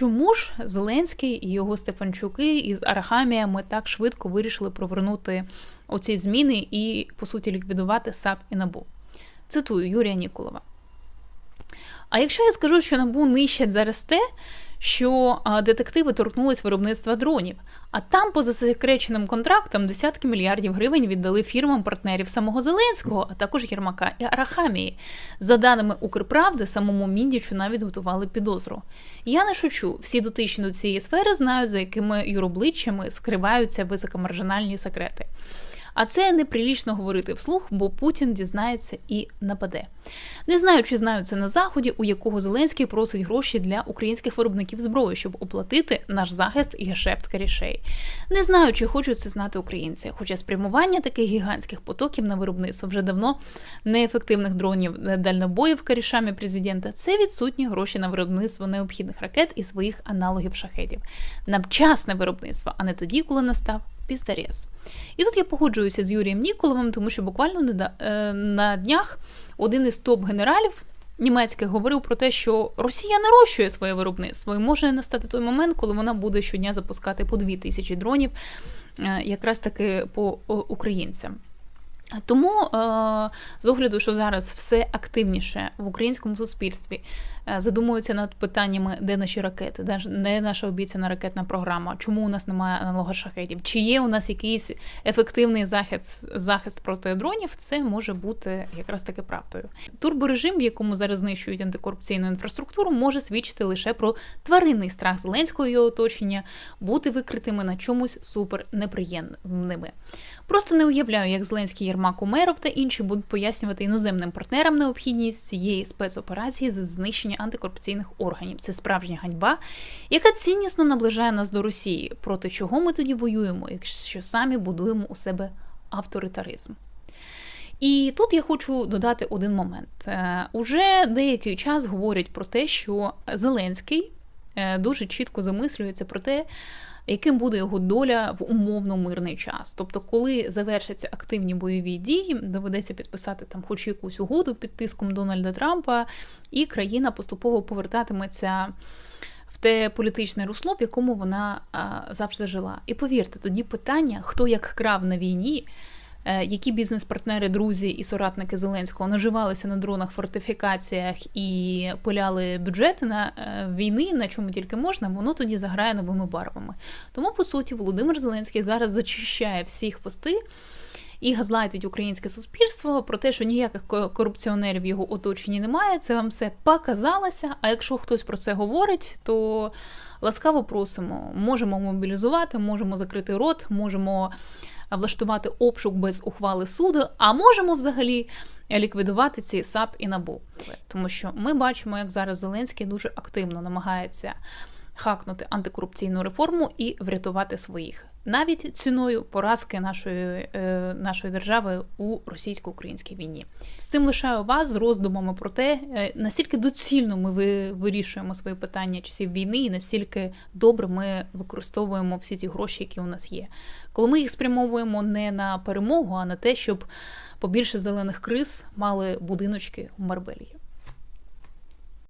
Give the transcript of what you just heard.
чому ж Зеленський і його Стефанчуки із Арахаміями так швидко вирішили провернути оці зміни і, по суті, ліквідувати САП і НАБУ? Цитую Юрія Ніколова. А якщо я скажу, що НАБУ нищать зараз те, що детективи торкнулись виробництва дронів, а там, поза засекреченим контрактом, десятки мільярдів гривень віддали фірмам партнерів самого Зеленського, а також Єрмака і Арахамії. За даними Укрправди, самому Міндічу навіть готували підозру. Я не шучу, всі дотичні до цієї сфери знають, за якими юробличчями скриваються високомаржинальні секрети. А це неприлічно говорити вслух, бо Путін дізнається і нападе. Не знаю, чи знають це на заході, у якого Зеленський просить гроші для українських виробників зброї, щоб оплатити наш захист і гешефт карішей. Не знаю, чи хочуть це знати українці, хоча спрямування таких гігантських потоків на виробництво вже давно неефективних дронів дальнобоїв карішами президента це відсутні гроші на виробництво необхідних ракет і своїх аналогів шахетів. На вчасне виробництво, а не тоді, коли настав пістарєс. І тут я погоджуюся з Юрієм Ніколовим, тому що буквально е, на днях один із топ-генералів німецьких говорив про те, що Росія нарощує своє виробництво, і може настати той момент, коли вона буде щодня запускати по дві тисячі дронів, е, якраз таки по українцям. Тому, е, з огляду, що зараз все активніше в українському суспільстві е, задумуються над питаннями, де наші ракети, де наша обіцяна ракетна програма, чому у нас немає аналога шахетів, чи є у нас якийсь ефективний захист, захист проти дронів, це може бути якраз таки правдою. Турборежим, в якому зараз знищують антикорупційну інфраструктуру, може свідчити лише про тваринний страх Зеленського і його оточення бути викритими на чомусь супер неприємними. Просто не уявляю, як Зеленський Єрмак Умеров та інші будуть пояснювати іноземним партнерам необхідність цієї спецоперації з знищення антикорупційних органів. Це справжня ганьба, яка ціннісно наближає нас до Росії. Проти чого ми тоді воюємо, якщо самі будуємо у себе авторитаризм? І тут я хочу додати один момент. Е, Уже деякий час говорять про те, що Зеленський е, дуже чітко замислюється про те, яким буде його доля в умовно мирний час. Тобто, коли завершаться активні бойові дії, доведеться підписати там хоч якусь угоду під тиском Дональда Трампа, і країна поступово повертатиметься. В те політичне русло, в якому вона а, завжди жила. І повірте, тоді питання, хто як крав на війні, які бізнес-партнери, друзі і соратники Зеленського наживалися на дронах, фортифікаціях і пиляли бюджети на е, війни, на чому тільки можна, воно тоді заграє новими барвами. Тому, по суті, Володимир Зеленський зараз зачищає всіх пости і газлайтить українське суспільство про те, що ніяких ко- корупціонерів в його оточенні немає. Це вам все показалося. А якщо хтось про це говорить, то ласкаво просимо. Можемо мобілізувати, можемо закрити рот, можемо влаштувати обшук без ухвали суду, а можемо взагалі ліквідувати ці САП і НАБУ. Тому що ми бачимо, як зараз Зеленський дуже активно намагається хакнути антикорупційну реформу і врятувати своїх навіть ціною поразки нашої, е, нашої держави у російсько-українській війні. З цим лишаю вас з роздумами про те, е, настільки доцільно ми вирішуємо свої питання часів війни, і настільки добре ми використовуємо всі ті гроші, які у нас є. Коли ми їх спрямовуємо не на перемогу, а на те, щоб побільше зелених криз мали будиночки у Марбелії.